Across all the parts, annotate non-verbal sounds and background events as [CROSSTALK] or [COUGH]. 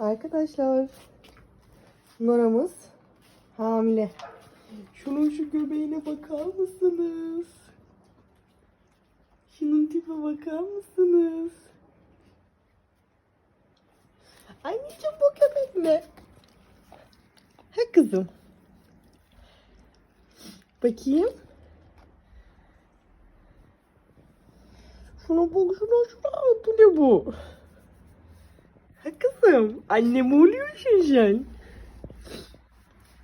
Arkadaşlar Nora'mız hamile. Şunun şu göbeğine bakar mısınız? Şunun tipe bakar mısınız? Anneciğim bu köpek ne? Ha kızım. Bakayım. Şuna bak şuna şuna. Bu ne bu? Ha kızım. Anne mi oluyorsun sen?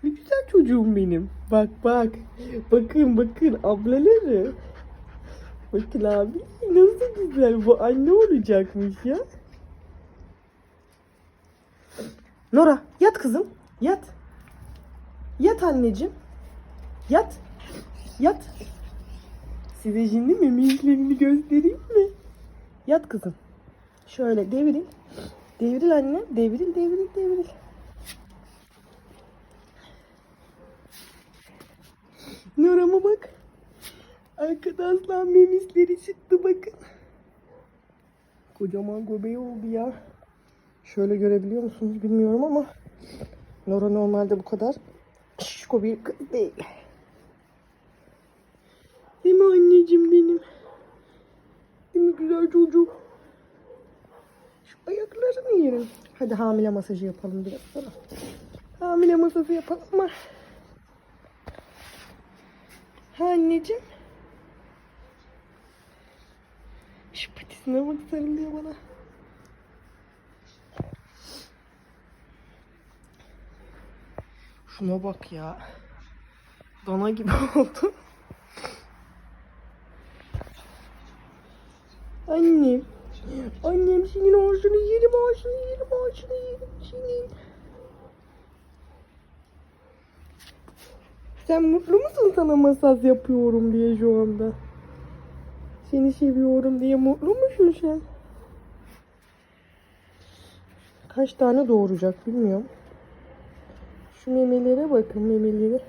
Ne güzel çocuğum benim. Bak bak. Bakın bakın ablaları. Bakın abi nasıl güzel bu anne olacakmış ya. Nora yat kızım yat. Yat anneciğim. Yat. Yat. Size şimdi mimiklerini göstereyim mi? Yat kızım. Şöyle deviril. Deviril anne. Deviril deviril deviril. Nora'ma bak. Arkadaşlar memisleri çıktı bakın. Kocaman göbeği oldu ya. Şöyle görebiliyor musunuz bilmiyorum ama Nora normalde bu kadar şişko bir kız değil. Değil mi anneciğim benim? Değil mi güzel çocuk? Ayaklarını yerim. Hadi hamile masajı yapalım biraz sonra. Hamile masajı yapalım mı? Ha anneciğim. Şu patisine bak sarılıyor bana. Şuna bak ya. Dana gibi [LAUGHS] oldu. Annem. Annem senin ağzını yerim ağzını yerim ağzını yerim senin. Sen mutlu musun sana masaj yapıyorum diye şu anda? Seni seviyorum diye mutlu musun sen? Kaç tane doğuracak bilmiyorum. Şu memelere bakın memelere.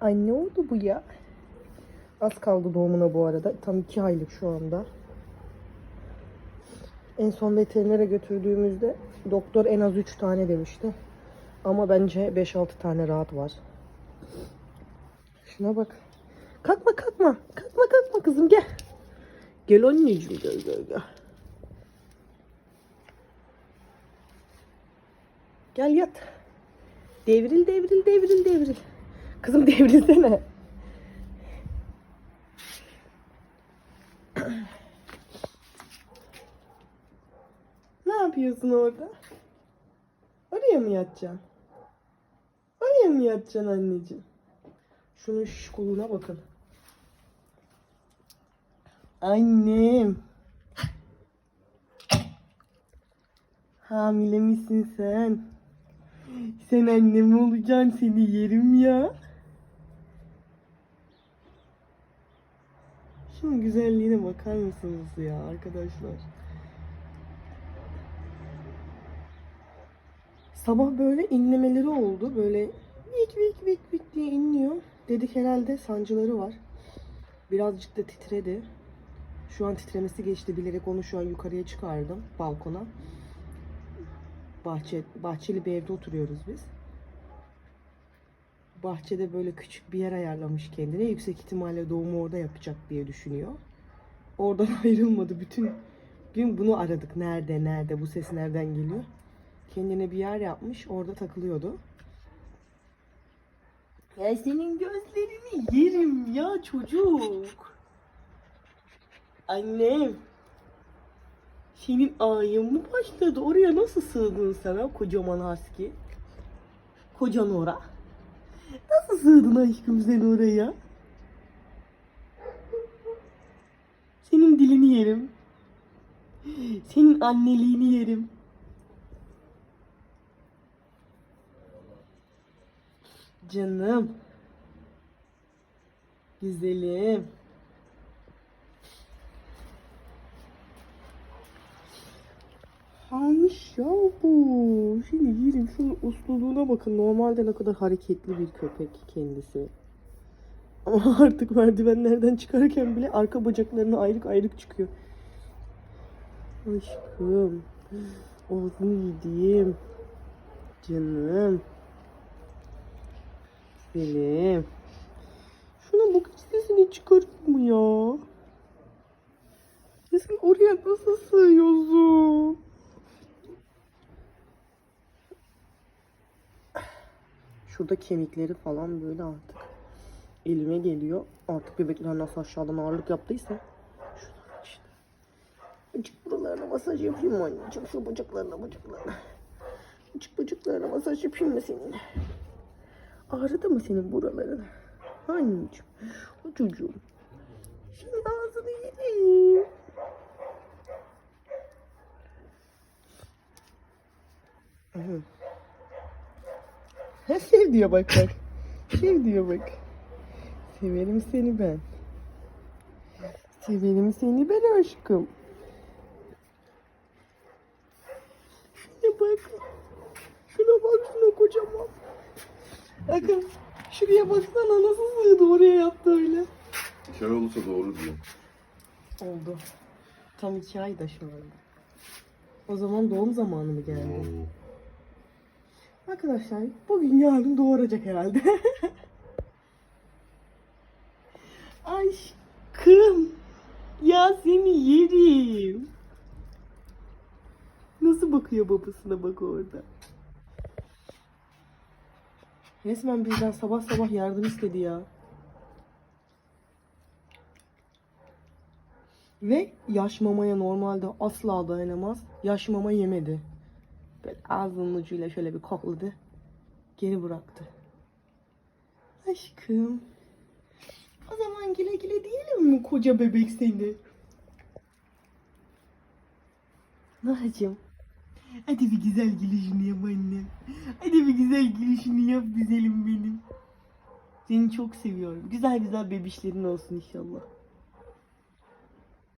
Ay ne oldu bu ya? Az kaldı doğumuna bu arada. Tam iki aylık şu anda. En son veterinere götürdüğümüzde doktor en az 3 tane demişti. Ama bence 5-6 tane rahat var. Şuna bak. Kalkma kalkma. Kalkma kalkma kızım gel. Gel anneciğim gel gel gel. Gel yat. Devril devril devril devril. Kızım devrilsene. [CLEARS THROAT] ne yapıyorsun orada? Oraya mı yatacaksın? Oraya mı yatacaksın anneciğim? Şunun şiş koluna bakın. Annem. Hamile misin sen? Sen annem olacaksın seni yerim ya. Şunun güzelliğine bakar mısınız ya arkadaşlar? Sabah böyle inlemeleri oldu. Böyle vik vik vik vik diye inliyor. Dedik herhalde sancıları var. Birazcık da titredi. Şu an titremesi geçti. Bilerek onu şu an yukarıya çıkardım balkona. Bahçe, bahçeli bir evde oturuyoruz biz. Bahçede böyle küçük bir yer ayarlamış kendine. Yüksek ihtimalle doğumu orada yapacak diye düşünüyor. Oradan [LAUGHS] ayrılmadı. Bütün gün bunu aradık. Nerede, nerede, bu ses nereden geliyor? Kendine bir yer yapmış. Orada takılıyordu. Ya senin gözlerini yerim ya çocuk. Annem. Senin ayın mı başladı? Oraya nasıl sığdın sen ha kocaman husky? Kocan ora. Nasıl sığdın aşkım sen oraya? Senin dilini yerim. Senin anneliğini yerim. Canım. Güzelim. Haymış ya bu. Şimdi yerim şunun usluluğuna bakın. Normalde ne kadar hareketli bir köpek kendisi. Ama [LAUGHS] artık merdivenlerden çıkarken bile arka bacaklarına ayrık ayrık çıkıyor. Aşkım. Ağzını yediğim. Canım. Selim. Şuna bak sesini çıkartma ya. Ya sen oraya nasıl sığıyorsun? Şurada kemikleri falan böyle artık elime geliyor. Artık bebekler nasıl aşağıdan ağırlık yaptıysa. Şuradan işte. Açık buralarına masaj yapayım mı anneciğim? Şu bacaklarına bacaklarına. Açık bacaklarına masaj yapayım mı senin? Ağrıdı mı senin buraların? Anneciğim. O çocuğum. Şimdi ağzını yedim. Ha sev diyor bak bak. Sev diyor bak. Severim seni ben. Severim seni ben aşkım. Şuna bak. Şuna bak şuna kocaman. Bakın şuraya baksana nasıl sığdı oraya yaptı öyle. Şey olursa doğru diyorum. Oldu. Tam iki ay da şu anda. O zaman doğum zamanı mı geldi? Arkadaşlar bugün yarın doğuracak herhalde. [LAUGHS] Aşkım. Ya seni yerim. Nasıl bakıyor babasına bak orada. Resmen bizden sabah sabah yardım istedi ya. Ve yaş mamaya normalde asla dayanamaz. Yaş mama yemedi. Böyle ağzının ucuyla şöyle bir kokladı. Geri bıraktı. Aşkım. O zaman güle güle diyelim mi koca bebek seni? Nahacım. Hadi bir güzel gülüşünü yap annem. Hadi bir güzel gülüşünü yap güzelim benim. Seni çok seviyorum. Güzel güzel bebişlerin olsun inşallah.